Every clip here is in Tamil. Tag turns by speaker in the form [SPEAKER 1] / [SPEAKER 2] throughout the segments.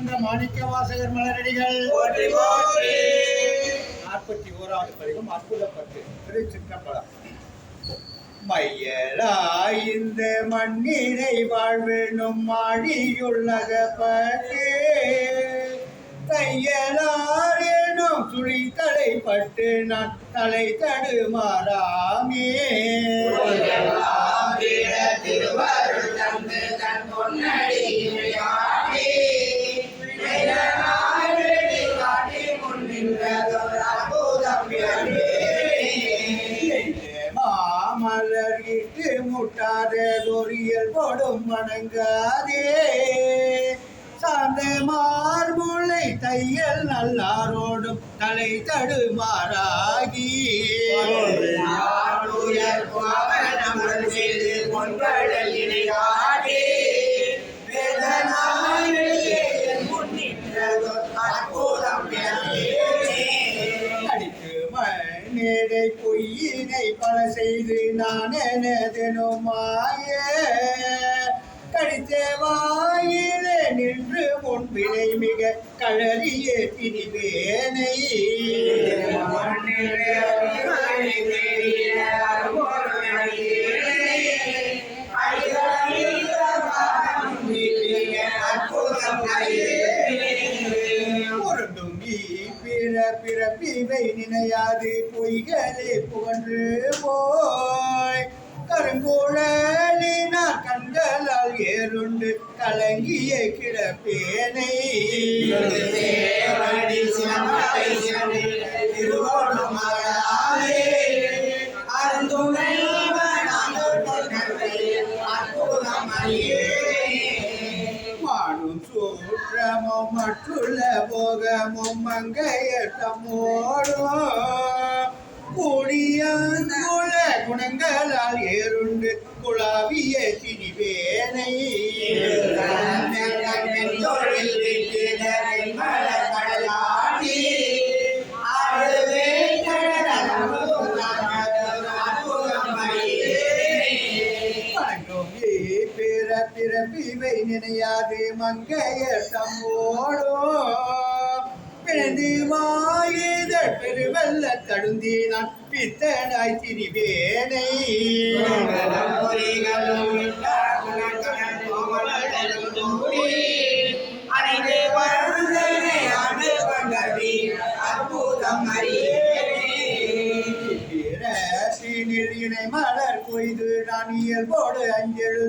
[SPEAKER 1] கண்ட மாணிக்க வாசகர் மலரடிகள். நாற்பத்தி ஓராவது பதிகம் அற்புதப்பட்டு திருச்சிற்றம்பலம். மையலாய் இந்த மண்ணினை வாழ்வினும் மாடியுள்ளகப்பட்டு தையலார் எனும் சுழி தலைப்பட்டு நான் தலை தடுமாறாமே
[SPEAKER 2] உலகளாவிய
[SPEAKER 1] முட்டாத தொரியல் போடும் வணங்காதே சார்ந்த மார்புளை தையல் நல்லாரோடும் தலை தடுமாறாகி கொண்ட இது நான் எனதெனும் மாய. கடித்த வாயிலே நின்று முன்பினை மிக கழறிய திரிவேனை பொருந்தும் பிறப்பிவை நினையாது பொய்களே புகன்று போய். கருங்குழலினார் கண்களால் ஏறுண்டு கலங்கிய கிடப்பேனை. மானும் மற்றுள்ள போகமும் மங்கையர் தம்மோடும் கூடியங்குள குணங்களால் ஏறுண்டு குழாவிய திரிவேனை. வணங்கும் பிறப்பிவை நினையாது மங்கையர் தம்மோடும் பிழந்து மாயுத பெருவல்ல தடுந்தி நான் பித்தனாய் திரிவேனை.
[SPEAKER 2] அற்புதம் அறியே
[SPEAKER 1] பிறப்பினில் இணை மலர் கொய்து நான் இயல்போடு அஞ்செழு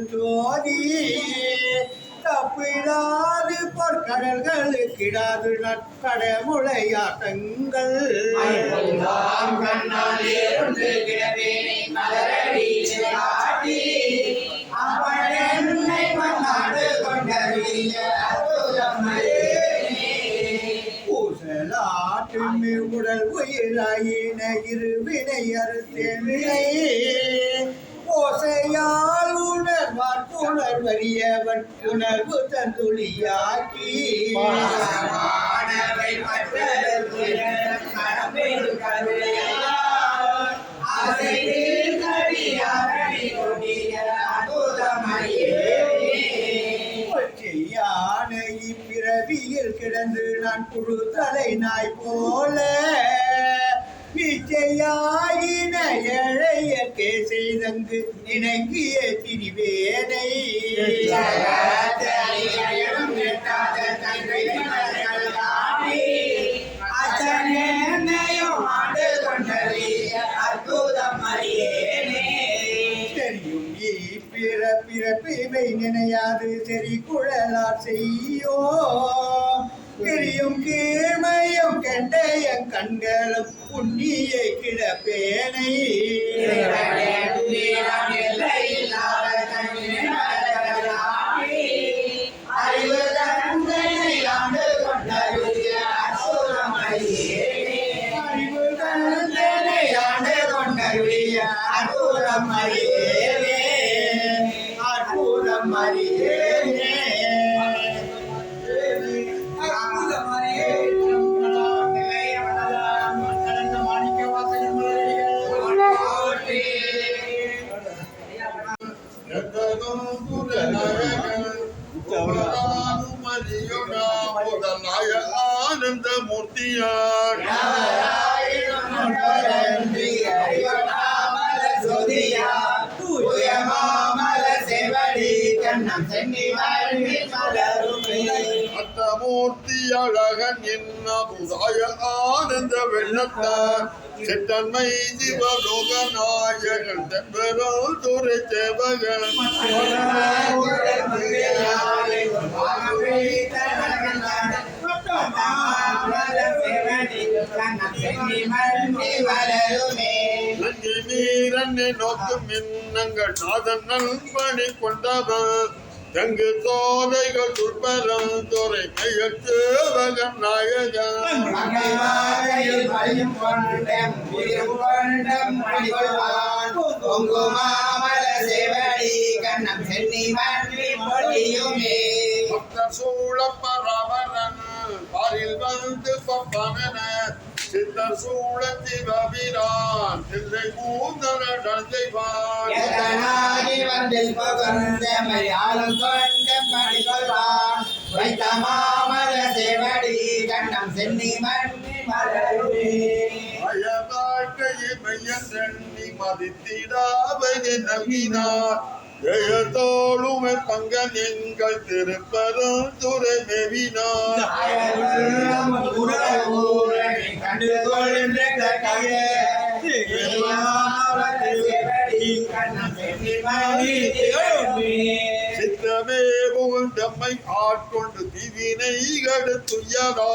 [SPEAKER 1] தப்பிடாது பொற்கடல்களுக்கிடாது நட்படமுளையாட்டங்கள்
[SPEAKER 2] அற்புதம் கண்ணாலே மலரடி
[SPEAKER 1] பூசலாற்றுமே உடல் உயிராயின இருவினை அறுத்தெவினை ஓசையால் உணர்வார் உணர்வறியவன் உணர்வு தந்துளியாக்கி
[SPEAKER 2] மாணவை மற்றதற்கு
[SPEAKER 1] இப்பிறவியில் கிடந்து நான் புழு தலை நாய் போல. பிச்சையாயின எழையற்கே செய்தங்கு இணங்கிய திரிவேனை
[SPEAKER 2] ஜகத்தறியையும் எட்டாத தங்கை
[SPEAKER 1] பிறப்பிவை நினையாது செறி குழலார் செய்யோ. தெரியும் கீழ்மையும் கெண்டைய கண்களும் புண்ணிய கிடப்பேனை.
[SPEAKER 2] சென்னி வாழ்வி
[SPEAKER 3] அழகன் என்ன புதாய ஆனந்த வெள்ளத்தார் சித்தன்மை சிவலோக நாயகன் தென்பெரும் துறை சேவகன் நன்றி நீரன்னை நோக்கும் மின்னங்கள் நாதன் நல்பணி கொண்டவர் தங்கு சோலைகள் துர்பரம் துறை சேவகன் நாயகன் பக்தர் சூழப்பரவரன் பாரில் வந்து பப்பனன சித்தர் சூழ சிவபிரான் தில்லை மூந்தன டந்தைவான்
[SPEAKER 2] வைத்த மாமல சேவடி கண்ணம் சென்னி மண்ணி மலருமே
[SPEAKER 3] மதித்திடாவது நம்பினார் பங்கன் எங்கள் திருப்பதும் துறை மெவினார் சித்தமே புகழ் தம்மை ஆட்கொண்டு திவினை கடுத்துயரா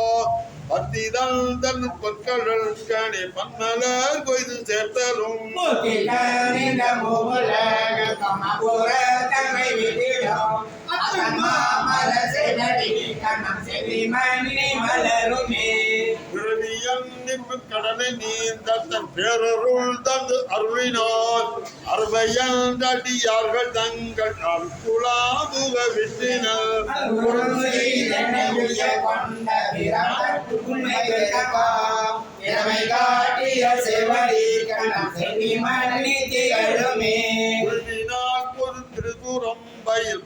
[SPEAKER 3] பத்திதல் தன் பொற்கடல் கணி பன்மலர் கொய்து சேர்த்தலும்
[SPEAKER 2] மலருமே.
[SPEAKER 3] பிறவியன் கடலை நீந்த தன் பேரருள் தந்து அருளினார். அறுபையன் அடியார்கள் தங்கள் அருக்குலாமுக விட்டினர். உள்வினால் ஒரு திருதுரம்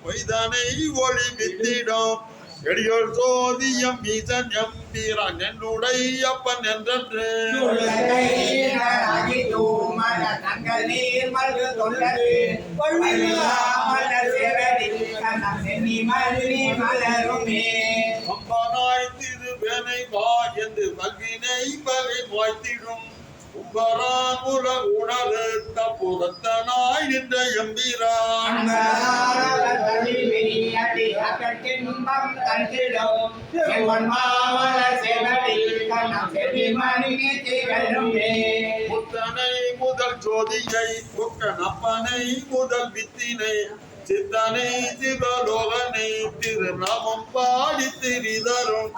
[SPEAKER 3] பொய்தனை ஒளி வித்திடும். எடியோர் சோதியம் மீசன் எம்பீரான் என்னுடைய அப்பன் என்றன்று. அம்பனாய் திருவேனை வா என்று வல்வினை பகை வாய்த்திடும் உம்பராமுல உணர்த்த புறத்தனாய் நின்ற எம்பீரான். புத்தனை முதல் ஜோதியை புக்கன் அப்பனை முதல் வித்தினை சித்தனை சிவலோகனை திருநாமம் பாடி திரிதரும்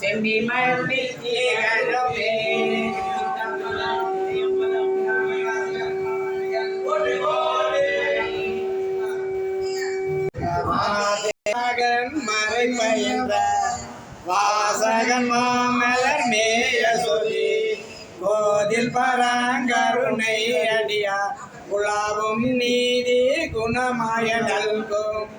[SPEAKER 2] செம்மி மண்ணி தீரலுமே மகன் மறை பயின்ற வாசகன் மாமலர் மேய சொல்லி கோதில் பராங்கருணை அடியா குலாவும் நீதி குணமாய நல்கும்.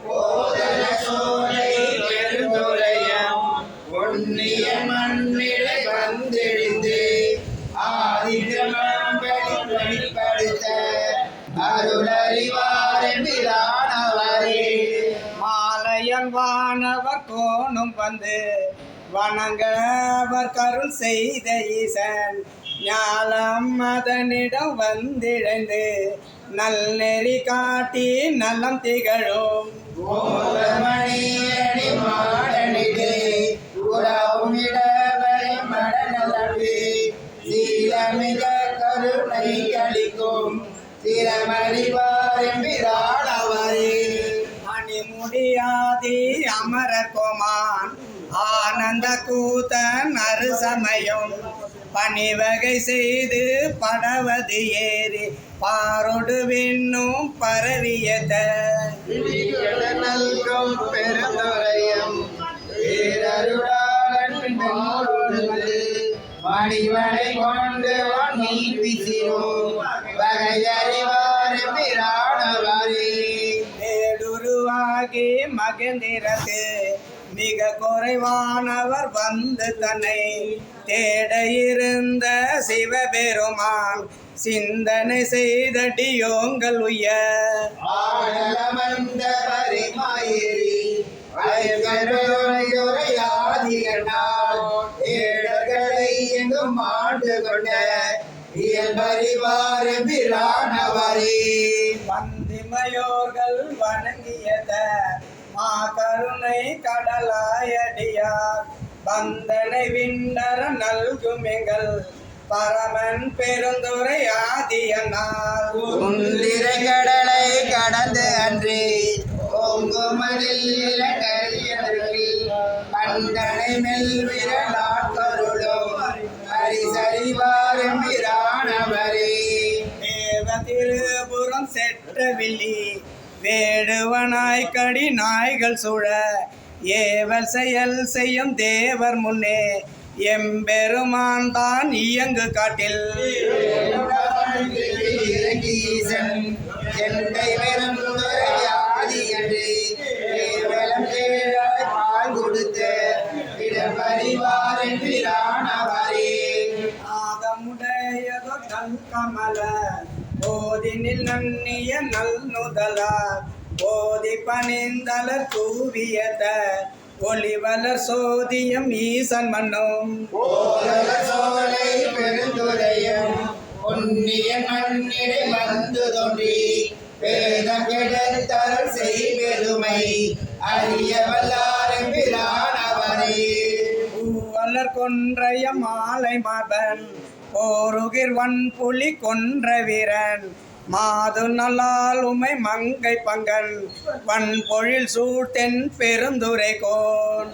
[SPEAKER 2] வந்து வணங்கவர் கருள் செய்த ஈசன். ஞாலம் அதனிடம் வந்திழந்து நல் நெறி காட்டி நலம் திகழும். கோலமணியடி மாடனிடு உறவுமிடவரை மடநலவு கருணை அளிக்கும். திறமறிவாரெம்பிரானவரே ஆதியாதி அமரர் கோமான். ஆனந்த கூத்தன் அருசமயம் பணிவகை செய்து படவது ஏறி. பாரொடு விண்ணும் பரவியத நல்கும் பெருந்துரையும். மணிவனை கொண்டு நீ பிசினோ வகையறிவாறு பிராணவாரே. பின்னோடு
[SPEAKER 4] மகேந்திரத்து மிக குறைவானவர் வந்து தன்னை தேட இருந்த சிவபெருமான். சிந்தனை செய்தடியோங்கள்
[SPEAKER 2] ஆடலமர்ந்த பரிமாயிரி. ஏழர்களை எங்கும் ஆண்டு கொண்ட இயல்பறிவார் பிரானவரே
[SPEAKER 4] வந்திமையோர்கள் வணங்கியத மா கருணை கடலாயடியார். வந்தனை விண்ணர நல்குமெங்கள் பரமன் பெருந்துரை ஆதியனால்
[SPEAKER 2] குந்திரை கடலை கடந்து அன்றி ஓங்குமதில் இலங்கரியதில் பண்டனை மெல் விரலாட்கருளும் ஹரிசரிவார் பிரானவரே
[SPEAKER 4] தேவ திருபுறம் செற்றவில்லி வேடுவனாய் கடி நாய்கள் சுழ ஏவல் செயல் செய்யும் தேவர் முன்னே எம்பெருமான் தான் இயங்கு காட்டில்.
[SPEAKER 2] இறங்கீசன்
[SPEAKER 4] கமல போதினில் நன்னிய நல் நுதலார் போதி பணிந்தலர் தூவியத ஒளிவலர் சோதியம் ஈசன் மன்னும்.
[SPEAKER 2] சோலை பெருந்துரையும் பொன்னிய மண்ணிடை வந்து தோன்றி வேதம் கெடுத்தல் செய்பெருமை அறிய வல்லாரும் பிரானவரே
[SPEAKER 4] பூவலர் கொன்றைய மாலை மபன் போருகிர் வன் புலி கொன்ற வீரன் மாது நல்லால் உமை மங்கை பங்கன் வன் பொழில் சூழ்த்தென் பெருந்துரை கோன்.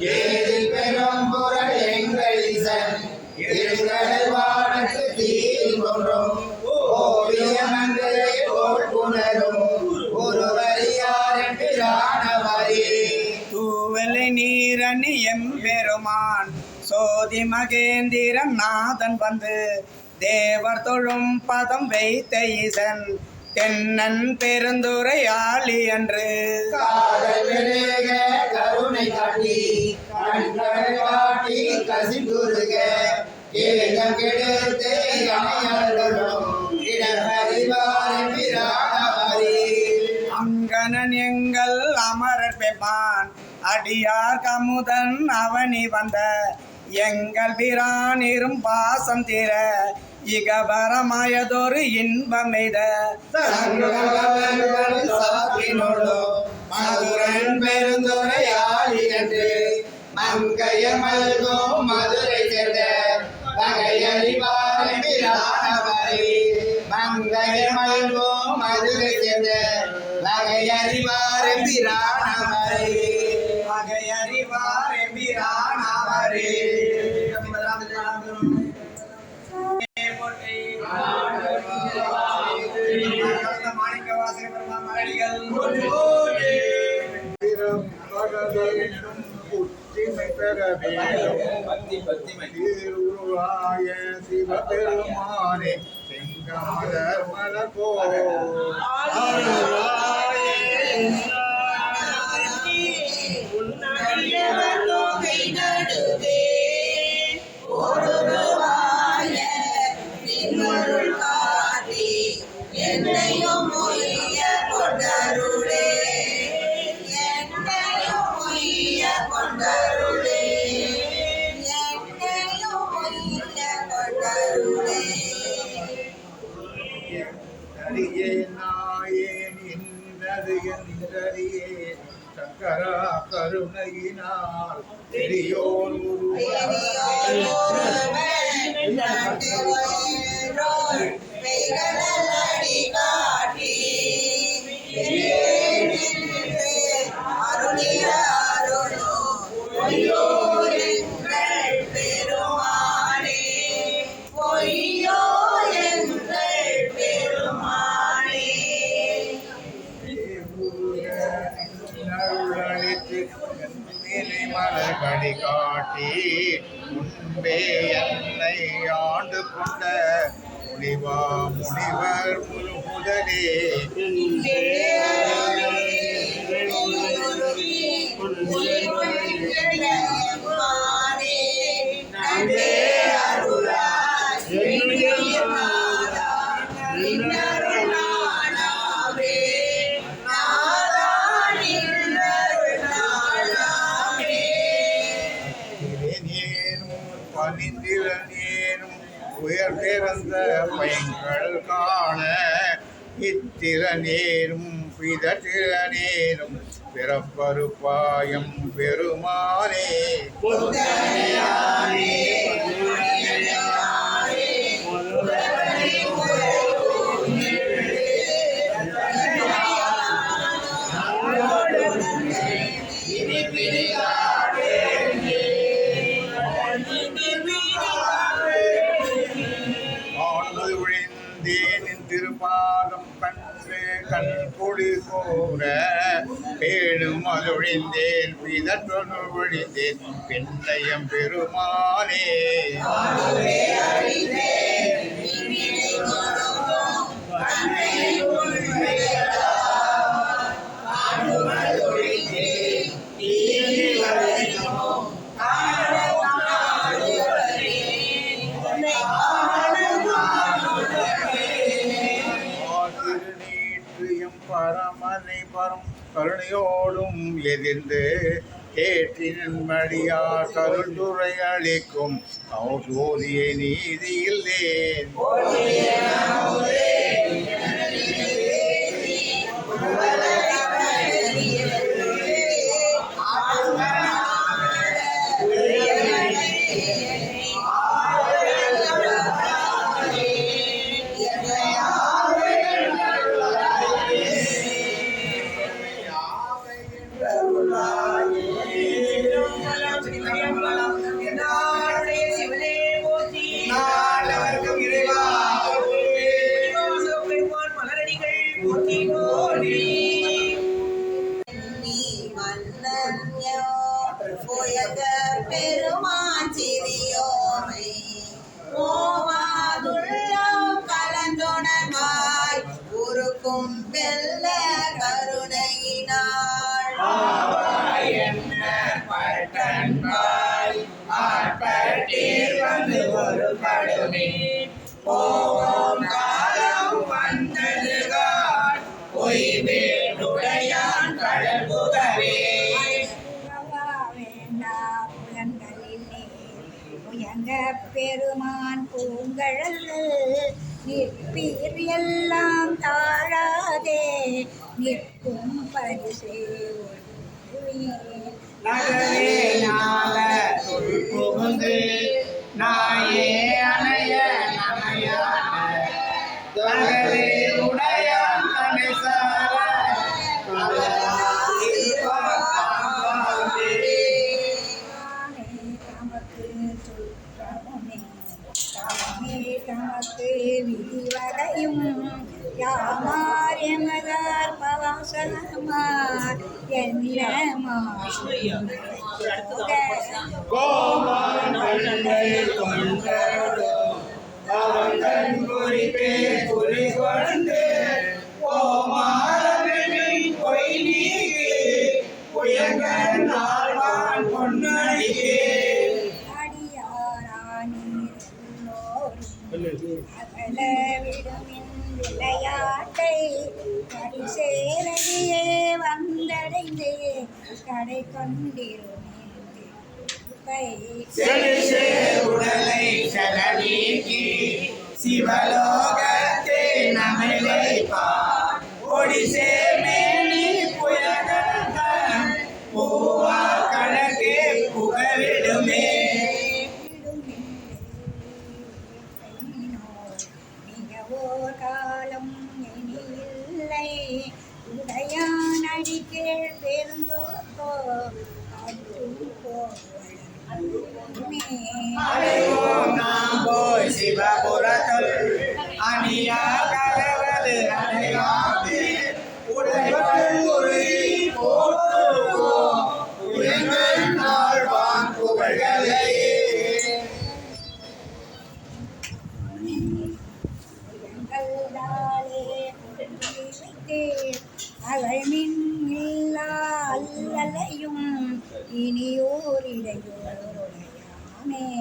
[SPEAKER 4] தூவலை நீரணி எம்பெருமான் சோதி மகேந்திரன் நாதன் வந்து தேவர் தொழும் பதம் வைத்த ஈசன் தென்னன் பெருந்துரை ஆளி
[SPEAKER 2] விவேக கருணை காட்டி கசிந்துருக. ஏகம் கெடுத்து
[SPEAKER 4] அங்கனன் எங்கள் அமரர் பெப்பான் அடியார் கமுதன் அவனி வந்த எங்கள் பிரானிரும் பாசம் தீர இகபரமாயதொரு இன்பமெய்த
[SPEAKER 2] சங்கரவர்கள் மதுரன் பெருந்துரையாளி என்று மங்கைய மல்கோ மதுரை சேர்ந்த வகையறிவார் பிரானவரே மங்கைய மல்கோ மதுரை சேர்ந்த வகையறிவார் பிரானவரே
[SPEAKER 1] திருவாய சிவபெருமானே செங்காதர் மலகோ போல். மலர்கடி காட்டி முன்பே என்னை ஆண்டு கொண்ட முனிவா முனிவர் முதலே முதலே பிறந்த காண இத்தில நேரும் பிதத்தில நேரும் பிறப்பருப்பாயம் பெருமானே. பேணும் பிதற்றொன்று ஒழிந்தேன் பின்னையம் பெருமானே. பரமனை பரம் கருணையோடும் எதிர்ந்து கேட்டின் மடியார் கருந்துரை அளிக்கும் கௌசோதியை நீதியில்லேன்
[SPEAKER 5] புயக பெருமான் சிறியோமை ஓவாதுள்ளம் கலந்துணர்வாய் உருக்கும் வெல்ல கருணையினாள்
[SPEAKER 4] பட்டன்பாய் ஆட்டீர் வந்து ஒரு படுமே போவோம்
[SPEAKER 6] பெருமான் பூங்கழல் நிற்பீர் எல்லாம் தாழாதே நிற்கும் பரிசே
[SPEAKER 4] நகரே நாள புகுந்து நாயே அணைய கோமான்
[SPEAKER 6] கொண்டிருமே
[SPEAKER 4] செலிசே உடலை செலவீக்கி சிவலோகத்தே நம்மை ஒடிசே அடைவோம் நாம் போய் சிவபுரத்துள் அணியா கலவது அடையாதே உடைகள் உருகி போற்றுவோம் உடைகள் புகழ்களை Me.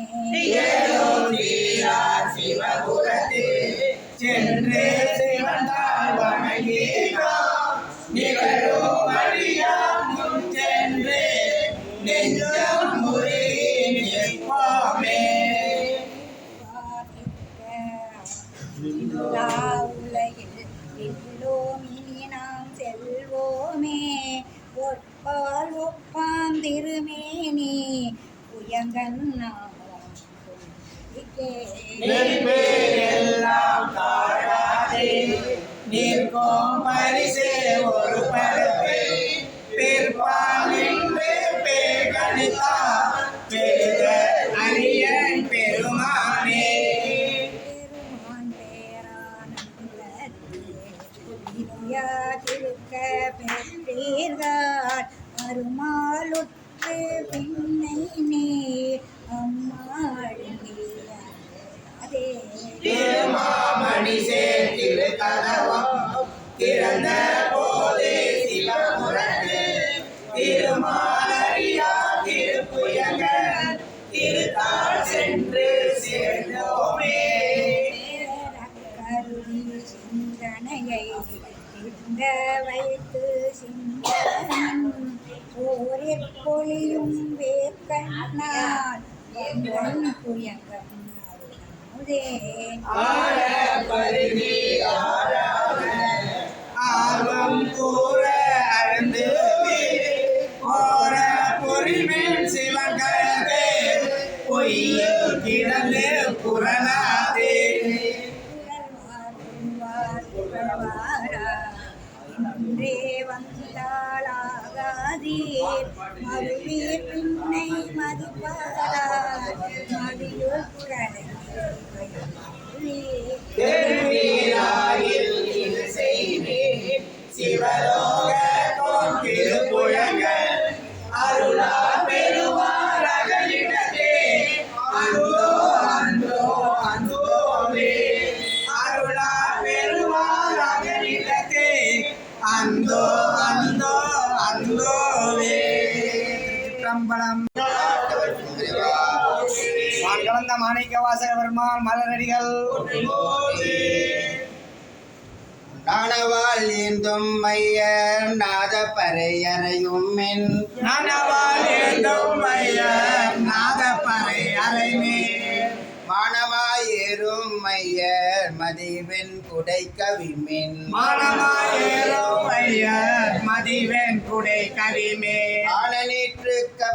[SPEAKER 4] திருச்சிற்றம்பலம் வான் கலந்த மாணிக்க வாசக பெருமாள் மலரடிகள்.
[SPEAKER 2] நாணவால் ஏந்தும் மையர் நாத பறையறையும் மின்
[SPEAKER 4] நனவால் ஏந்தும் மையர் அறைமே
[SPEAKER 2] மானமாயேறும் மையர் மதிவெண் குடை கவிமின்
[SPEAKER 4] மானமாயேறும் மையர் மதிவெண் குடை
[SPEAKER 2] ஆனநீற்று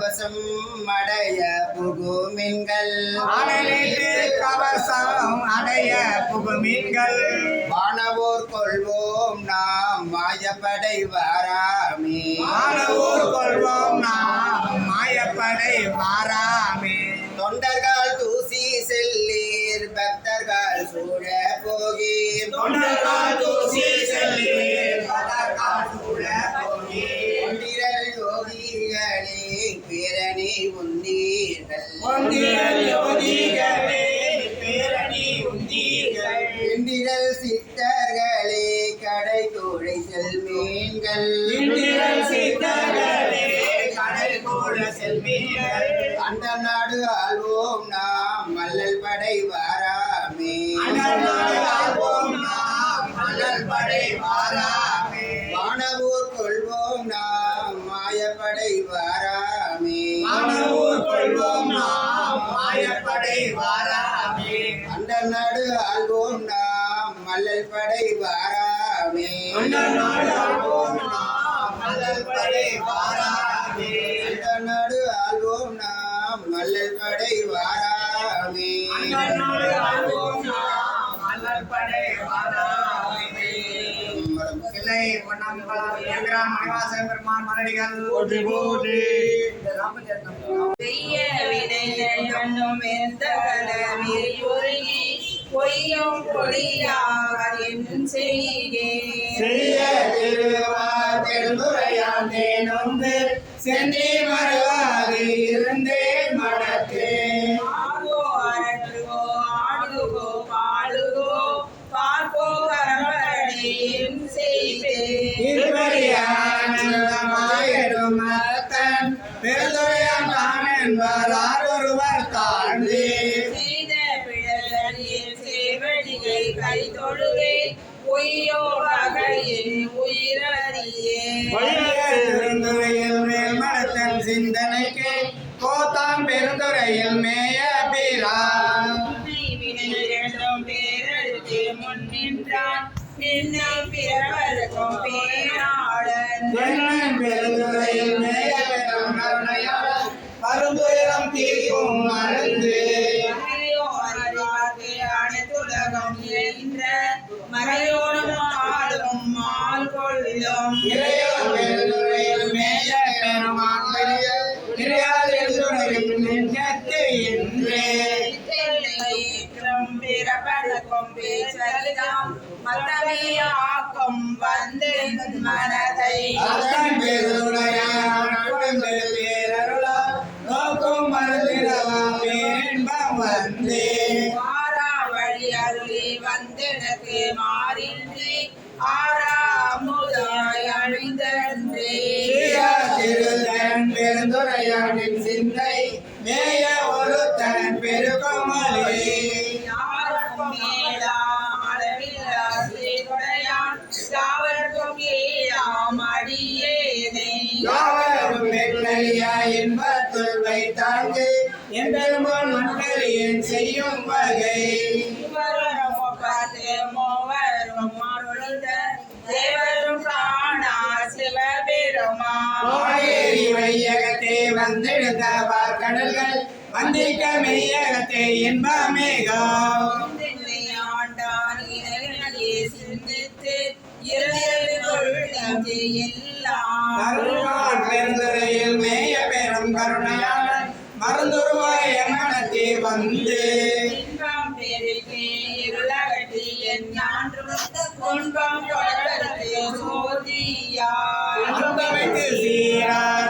[SPEAKER 2] கவசம் அடைய புகுமின்கள்.
[SPEAKER 4] அனலிட்டு கவசம் அடைய புகுமீன்கள்.
[SPEAKER 2] வானவோர் கொள்வோம் நாம் மாயப்படை வாராமே.
[SPEAKER 4] மாணவோர் கொள்வோம் நாம் மாயப்படை வாராமே.
[SPEAKER 2] தொண்டர்கள் தூசி செல்லீர் பக்தர்கள் சூழ போகீர்.
[SPEAKER 4] தொண்டர்கள் தூசி
[SPEAKER 2] பேரணி உந்தீர்கள்
[SPEAKER 4] பேரணி உந்தீர்கள்
[SPEAKER 2] இந்திரல் சித்தர்களே கடை துழை செல்மீன்கள்.
[SPEAKER 4] இந்திரன் சீத்தர்களே கூட
[SPEAKER 2] அந்த நாடு ஆள்வோம் நாம். படை வாராமே. நாடு நாம்
[SPEAKER 4] மலர் படை வாராமே.
[SPEAKER 2] அந்த நாடு ஆள்வோம் நாம் மல்லல் படை வாராமே.
[SPEAKER 4] அண்ணல் நாடு ஆள்வோம் நாம் மலர் படை வாராமே கிளை பொன்னம்பலம் என்கிறான் மணிவாசக பெருமான் மலடிகள். போற்றி போற்றி.
[SPEAKER 5] செய்ய வினையென்னும் எந்தகலமில் ஒருங்கி பொய்யும் பொழியாக என் செய்கேன்
[SPEAKER 4] செய்ய திருவாதெழுந்துரையான் தேனொன்று சென்றி மறுவாது இருந்தேன் மனத்தே
[SPEAKER 5] ஆகோ அரற்றுவோ ஆடுகோ பாடுகோ என்
[SPEAKER 4] பெருந்துரையான் தான் என்பார்
[SPEAKER 5] பொய்யோ வகையில் சிந்தித்து இரவில் கொள்ளது எல்லாம்.
[SPEAKER 4] அருள்வான் பெருந்துறையில் மேய பெரும் கருணையாளன் மருந்துருவாய் எம்மனத்தே வந்து.
[SPEAKER 5] இன்பம் பெருகி இருளகட்டி என் ஞான்றும் துன்பம் தொடர்ந்து சோதியாய்
[SPEAKER 4] அன்பமைத்து சீரார்